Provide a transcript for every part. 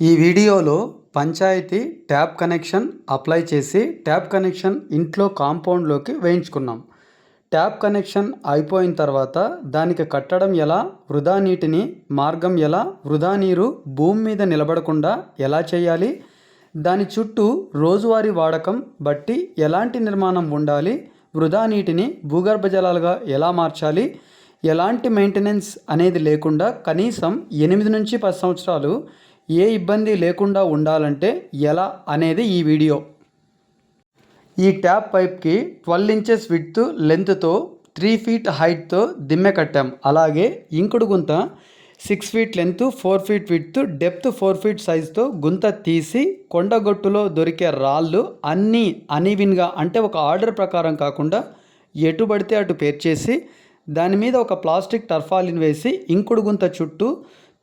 ఈ వీడియోలో panchayati tap connection apply చేసి ట్యాప్ కనెక్షన్ ఇంట్లో కాంపౌండ్లోకి వేయించుకున్నాం. ట్యాప్ కనెక్షన్ అయిపోయిన తర్వాత దానికి కట్టడం ఎలా వృధా నీటిని మార్గం ఎలా వృధా నీరు భూమి మీద నిలబడకుండా ఎలా చేయాలి దాని చుట్టూ రోజువారీ వాడకం బట్టి ఎలాంటి నిర్మాణం ఉండాలి వృధా నీటిని భూగర్భ జలాలుగా ఎలా మార్చాలి ఎలాంటి మెయింటెనెన్స్ అనేది లేకుండా కనీసం ఎనిమిది నుంచి పది సంవత్సరాలు ఏ ఇబ్బంది లేకుండా ఉండాలంటే ఎలా అనేది ఈ వీడియో. ఈ ట్యాప్ పైప్కి ట్వెల్వ్ ఇంచెస్ విడ్త్ లెంత్తో త్రీ ఫీట్ హైట్తో దిమ్మె కట్టాం. అలాగే ఇంకుడు గుంత six feet length four feet width depth four feet సైజ్తో గుంత తీసి కొండగొట్టులో దొరికే రాళ్ళు అన్నీ అనీవిన్గా అంటే ఒక ఆర్డర్ ప్రకారం కాకుండా ఎటు పడితే అటు పేర్చేసి దాని మీద ఒక ప్లాస్టిక్ టర్ఫాలిన్ వేసి ఇంకుడు గుంత చుట్టూ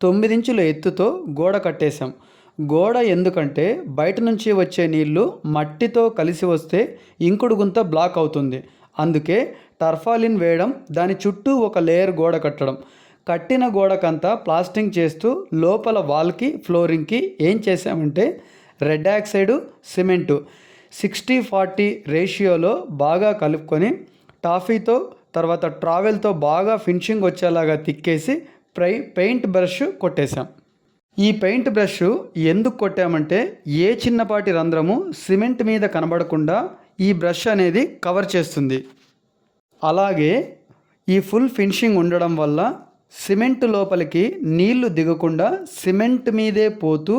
తొమ్మిదించుల ఎత్తుతో గోడ కట్టేశాం. గోడ ఎందుకంటే బయట నుంచి వచ్చే నీళ్ళు మట్టితో కలిసి వస్తే ఇంకుడు గుంత బ్లాక్ అవుతుంది. అందుకే టర్ఫాలిన్ వేయడం దాని చుట్టూ ఒక లేయర్ గోడ కట్టడం. కట్టిన గోడకంతా ప్లాస్టింగ్ చేస్తూ లోపల వాల్కి ఫ్లోరింగ్కి ఏం చేశామంటే red oxide cement. Sixty forty రేషియోలో బాగా కలుపుకొని టాఫీతో తర్వాత ట్రావెల్తో బాగా ఫినిషింగ్ వచ్చేలాగా తిక్కేసి ప్రై పెయింట్ బ్రష్ కొట్టేశాం. ఈ పెయింట్ బ్రష్ ఎందుకు కొట్టామంటే ఏ చిన్నపాటి రంధ్రము సిమెంట్ మీద కనబడకుండా ఈ బ్రష్ అనేది కవర్ చేస్తుంది. అలాగే ఈ ఫుల్ ఫినిషింగ్ ఉండడం వల్ల సిమెంట్ లోపలికి నీళ్ళు దిగకుండా సిమెంట్ మీదే పోతూ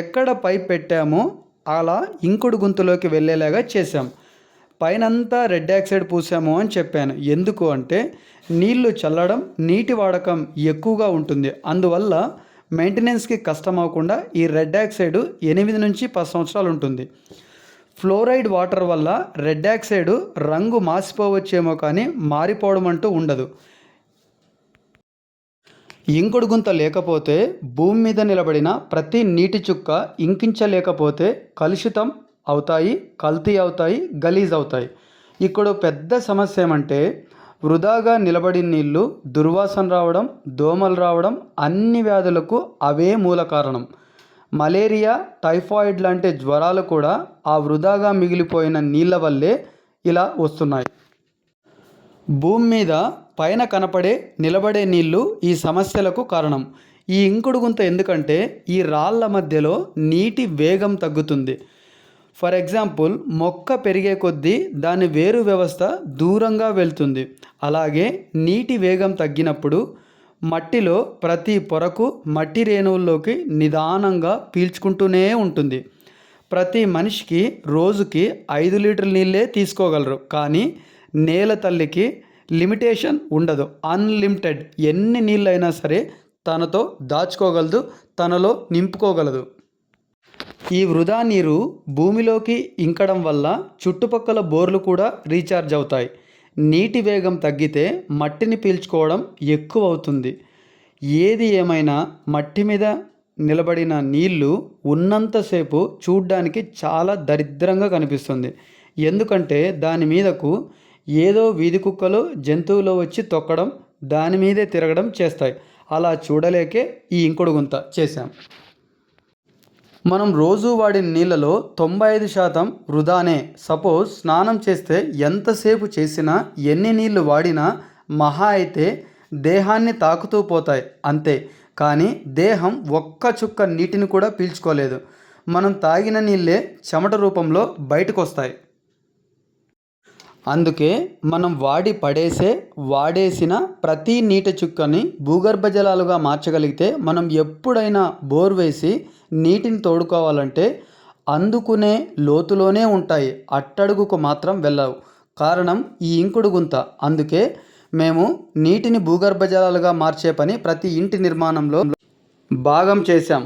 ఎక్కడ పైప్ పెట్టామో అలా ఇంకుడు గుంతలోకి వెళ్ళేలాగా చేసాం పైనంతా రెడ్ ఆక్సైడ్ పూసాము అని చెప్పాను. ఎందుకు అంటే నీళ్ళు చల్లడం నీటి వాడకం ఎక్కువగా ఉంటుంది. అందువల్ల మెయింటెనెన్స్కి కష్టం అవ్వకుండా ఈ రెడ్ ఆక్సైడ్ ఎనిమిది నుంచి పది సంవత్సరాలు ఉంటుంది. ఫ్లోరైడ్ వాటర్ వల్ల రెడ్ ఆక్సైడ్ రంగు మాసిపోవచ్చేమో కానీ మారిపోవడం అంటూ ఉండదు. ఇంకుడు గుంత లేకపోతే భూమి మీద నిలబడిన ప్రతి నీటి చుక్క ఇంకించలేకపోతే కలుషితం అవుతాయి కల్తీ అవుతాయి గలీజ్ అవుతాయి. ఇక్కడ పెద్ద సమస్య ఏమంటే వృధాగా నిలబడిన నీళ్ళు దుర్వాసన రావడం దోమలు రావడం అన్ని వ్యాధులకు అవే మూల కారణం. మలేరియా టైఫాయిడ్ లాంటి జ్వరాలు కూడా ఆ వృధాగా మిగిలిపోయిన నీళ్ళ వల్లే ఇలా వస్తున్నాయి. భూమి మీద పైన కనపడే నిలబడే నీళ్ళు ఈ సమస్యలకు కారణం. ఈ ఇంకుడు గుంత ఎందుకంటే ఈ రాళ్ళ మధ్యలో నీటి వేగం తగ్గుతుంది. ఫర్ ఎగ్జాంపుల్ మొక్క పెరిగే కొద్దీ దాని వేరు వ్యవస్థ దూరంగా వెళ్తుంది. అలాగే నీటి వేగం తగ్గినప్పుడు మట్టిలో ప్రతి పొరకు మట్టి రేణువుల్లోకి నిదానంగా పీల్చుకుంటూనే ఉంటుంది. ప్రతి మనిషికి రోజుకి ఐదు లీటర్ల నీళ్ళే తీసుకోగలరు. కానీ నేల తల్లికి లిమిటేషన్ ఉండదు. అన్లిమిటెడ్ ఎన్ని నీళ్ళైనా సరే తనతో దాచుకోగలదు తనలో నింపుకోగలదు. ఈ వృధా నీరు భూమిలోకి ఇంకడం వల్ల చుట్టుపక్కల బోర్లు కూడా రీఛార్జ్ అవుతాయి. నీటి వేగం తగ్గితే మట్టిని పీల్చుకోవడం ఎక్కువ అవుతుంది. ఏది ఏమైనా మట్టి మీద నిలబడిన నీళ్ళు ఉన్నంతసేపు చూడ్డానికి చాలా దరిద్రంగా కనిపిస్తుంది. ఎందుకంటే దాని మీదకు ఏదో వీధి కుక్కలు జంతువులు వచ్చి తొక్కడం దాని మీదే తిరగడం చేస్తాయి. అలా చూడలేకే ఈ ఇంకుడు గుంత చేశాం. మనం రోజు వాడిన నీళ్ళలో తొంభై ఐదు శాతం వృధానే. సపోజ్ స్నానం చేస్తే ఎంతసేపు చేసినా ఎన్ని నీళ్ళు వాడినా మహా అయితే దేహాన్ని తాకుతూ పోతాయి అంతే. కానీ దేహం ఒక్క చుక్క నీటిని కూడా పీల్చుకోలేదు. మనం తాగిన నీళ్ళే చెమట రూపంలో బయటకు వస్తాయి అందుకే మనం వాడి పడేసే వాడేసిన ప్రతి నీటి చుక్కని భూగర్భ జలాలుగా మార్చగలిగితే మనం ఎప్పుడైనా బోర్ వేసి నీటిని తోడుకోవాలంటే అందుకునే లోతులోనే ఉంటాయి. అట్టడుగుకు మాత్రం వెళ్ళవు. కారణం ఈ ఇంకుడు గుంత. అందుకే మేము నీటిని భూగర్భ జలాలుగా మార్చే పని ప్రతి ఇంటి నిర్మాణంలో భాగం చేశాం.